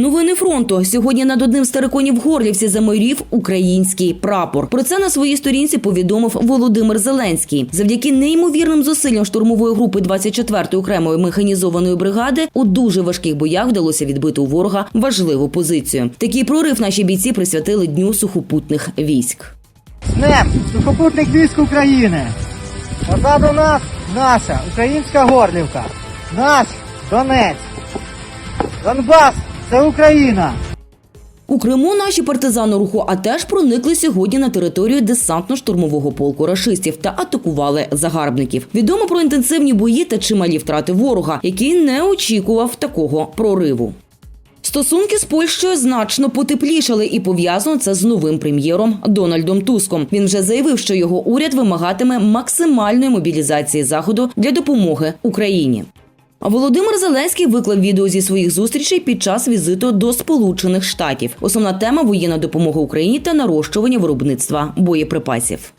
Новини фронту сьогодні над одним з териконів Горлівці замайорів український прапор. Про це на своїй сторінці повідомив Володимир Зеленський. Завдяки неймовірним зусиллям штурмової групи 24-ї окремої механізованої бригади у дуже важких боях вдалося відбити у ворога важливу позицію. Такий прорив наші бійці присвятили дню сухопутних військ. Днем сухопутних військ України. Позаду нас наша українська Горлівка. Наш Донець. Донбас це Україна. У Криму наші партизани руху АТЕШ проникли сьогодні на територію десантно-штурмового полку рашистів та атакували загарбників. Відомо про інтенсивні бої та чималі втрати ворога, який не очікував такого прориву. Стосунки з Польщею значно потеплішали і пов'язано це з новим прем'єром Дональдом Туском. Він вже заявив, що його уряд вимагатиме максимальної мобілізації заходу для допомоги Україні. Володимир Зеленський виклав відео зі своїх зустрічей під час візиту до Сполучених Штатів. Основна тема воєнна допомога Україні та нарощування виробництва боєприпасів.